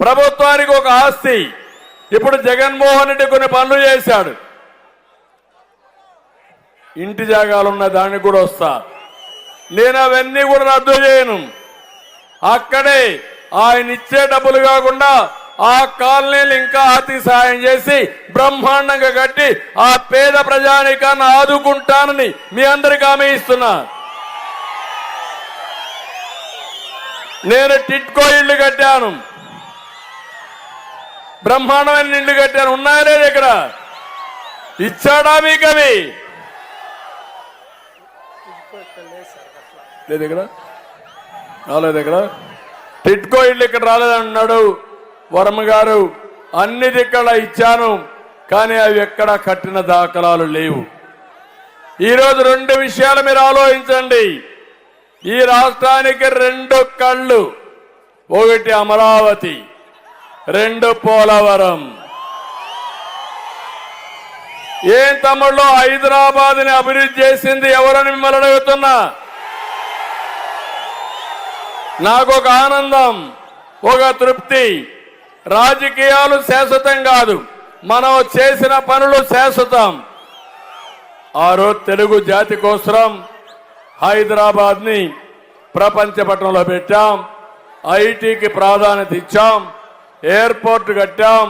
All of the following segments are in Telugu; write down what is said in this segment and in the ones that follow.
ప్రభుత్వానికి ఒక ఆస్తి. ఇప్పుడు జగన్మోహన్ రెడ్డి కొన్ని పనులు చేశాడు. ఇంటి జాగాలు ఉన్న దానికి కూడా వస్తా. నేను అవన్నీ కూడా రద్దు చేయను. అక్కడే ఆయన ఇచ్చే డబ్బులు కాకుండా ఆ కాలనీలు ఇంకా అతి సాయం చేసి బ్రహ్మాండంగా కట్టి ఆ పేద ప్రజానికాన్ని ఆదుకుంటానని మీ అందరికి హామీ ఇస్తున్నా. నేను టిట్కో ఇల్లు కట్టాను. బ్రహ్మాండమైన నిండు కట్టాను ఉన్నాయా లేదు ఇక్కడ? ఇచ్చాడా మీకు అవి? లేదు ఇక్కడ? రాలేదు ఇక్కడ? టిట్కో ఇల్లు ఇక్కడ రాలేదన్నాడు వరమ గారు. అన్నిది ఇక్కడ ఇచ్చాను కానీ అవి ఎక్కడ కట్టిన దాఖలాలు లేవు. ఈరోజు రెండు విషయాలు మీరు ఆలోచించండి. ఈ రాష్ట్రానికి రెండు కళ్ళు ఒకటి అమరావతి రెండు పోలవరం. ఏం తమ్ముళ్ళు? హైదరాబాద్ని అభివృద్ధి చేసింది ఎవరని మిమ్మల్ని అడుగుతున్నా? నాకు ఒక ఆనందం ఒక తృప్తి. రాజకీయాలు శాశ్వతం కాదు. మనం చేసిన పనులు శాశ్వతం. ఆ రోజు తెలుగు జాతి కోసం హైదరాబాద్ని ప్రపంచ పట్టణంలో పెట్టాం. ఐటీకి ప్రాధాన్యత ఇచ్చాం. ఎయిర్పోర్ట్ కట్టాం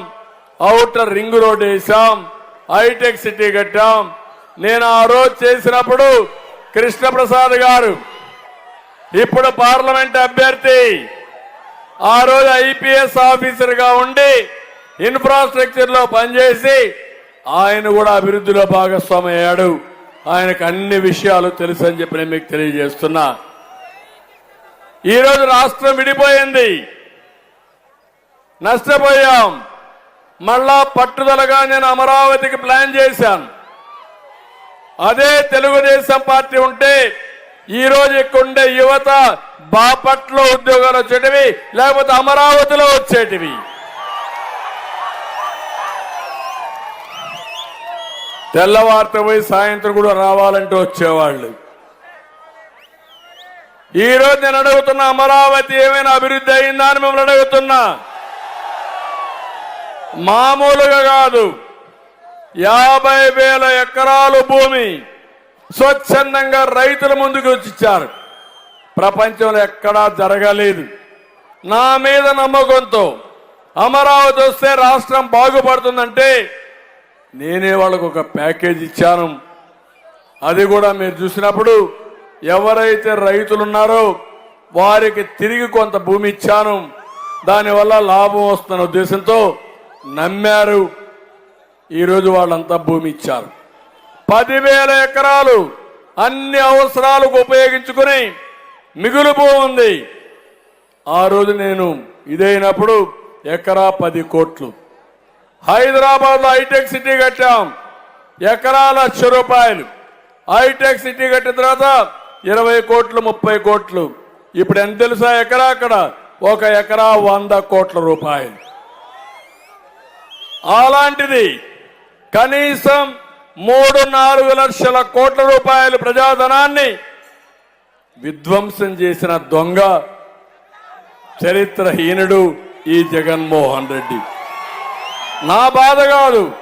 అవుటర్ రింగ్ రోడ్ వేసాం హైటెక్ సిటీ కట్టాం. నేను ఆ రోజు చేసినప్పుడు కృష్ణప్రసాద్ గారు ఇప్పుడు పార్లమెంట్ అభ్యర్థి ఆ రోజు ఐపీఎస్ ఆఫీసర్గా ఉండి ఇన్ఫ్రాస్ట్రక్చర్లో పనిచేసి ఆయన కూడా అభివృద్ధిలో భాగస్వామి అయ్యాడు ఆయనకు అన్ని విషయాలు తెలుసు అని చెప్పి నేను మీకు తెలియజేస్తున్నా. ఈరోజు రాష్ట్రం విడిపోయింది. నష్టపోయాం. మళ్ళా పట్టుదలగా నేను అమరావతికి ప్లాన్ చేశాను. అదే తెలుగుదేశం పార్టీ ఉంటే ఈరోజు ఇక్కడ ఉండే యువత బాపట్లో ఉద్యోగాలు వచ్చేటివి లేకపోతే అమరావతిలో వచ్చేటివి. తెల్లవారితో పోయి సాయంత్రం కూడా రావాలంటే వచ్చేవాళ్ళు. ఈ రోజు నేను అడుగుతున్నా అమరావతి ఏమైనా అభివృద్ధి అయిందా అని మిమ్మల్ని అడుగుతున్నా. మామూలుగా కాదు. యాభై వేల ఎకరాలు భూమి స్వచ్ఛందంగా రైతుల ముందుకు వచ్చిచ్చారు ప్రపంచంలో ఎక్కడా జరగలేదు. నా మీద నమ్మకంతో అమరావతి వస్తే రాష్ట్రం బాగుపడుతుందంటే నేనే వాళ్ళకు ఒక ప్యాకేజ్ ఇచ్చాను. అది కూడా మీరు చూసినప్పుడు ఎవరైతే రైతులు ఉన్నారో వారికి తిరిగి కొంత భూమి ఇచ్చాను. దానివల్ల లాభం వస్తున్న ఉద్దేశంతో నమ్మారు. ఈరోజు వాళ్ళంతా భూమి ఇచ్చారు. పదివేల ఎకరాలు అన్ని అవసరాలకు ఉపయోగించుకుని మిగులు ఉంది. ఆ రోజు నేను ఇదైనప్పుడు ఎకరా పది కోట్లు. హైదరాబాద్లో హైటెక్ సిటీ కట్టాం. ఎకరా లక్ష రూపాయలు. హైటెక్ సిటీ కట్టిన తర్వాత ఇరవై కోట్లు ముప్పై కోట్లు. ఇప్పుడు ఎంత తెలుసా ఎకరా అక్కడ? ఒక ఎకరా వంద కోట్ల రూపాయలు. అలాంటిది కనీసం మూడు నాలుగు లక్షల కోట్ల రూపాయల ప్రజాధనాన్ని విధ్వంసం చేసిన దొంగ చరిత్రహీనుడు ఈ జగన్మోహన్ రెడ్డి. నా బాధ కాదు.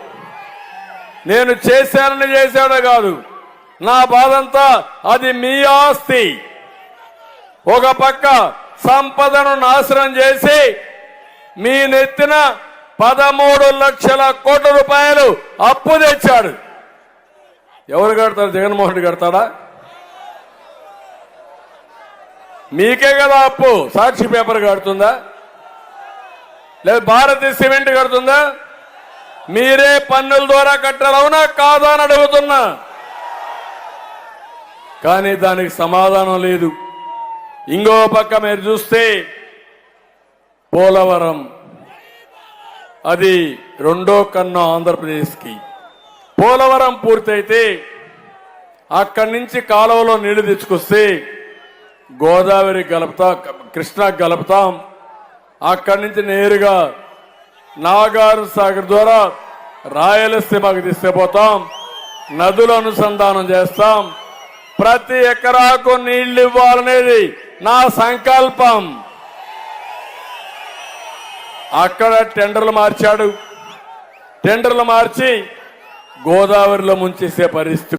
నేను చేశానని చేశాడో కాదు. నా బాధంతా అది మీ ఆస్తి. ఒక పక్క సంపదను నాశనం చేసి మీ నెత్తిన పదమూడు లక్షల కోట్ల రూపాయలు అప్పు తెచ్చాడు. ఎవరు కడతారు? జగన్మోహన్ రెడ్డి కడతాడా? మీకే కదా అప్పు. సాక్షి పేపర్ కడుతుందా? లేదు భారతీయ సిమెంట్ కడుతుందా? మీరే పన్నుల ద్వారా కట్టాలి. అవునా? కాదా అని అడుగుతున్నా. కానీ దానికి సమాధానం లేదు. ఇంకో పక్క మీరు చూస్తే పోలవరం. అది రెండో కన్ను ఆంధ్రప్రదేశ్కి. పోలవరం పూర్తయితే అక్కడి నుంచి కాలువలో నీళ్ళు తెచ్చుకొస్తే గోదావరి గలుపుతా కృష్ణా గలుపుతాం. అక్కడి నుంచి నేరుగా నాగార్ సాగర్ ద్వారా రాయలసీమకు తీసుకుపోతాం. నదుల అనుసంధానం చేస్తాం. ప్రతి ఎకరాకు నీళ్ళు ఇవ్వాలనేది నా సంకల్పం. అక్కడ టెండర్లు మార్చాడు. టెండర్లు మార్చి గోదావరిలో ముంచేసే పరిస్థితి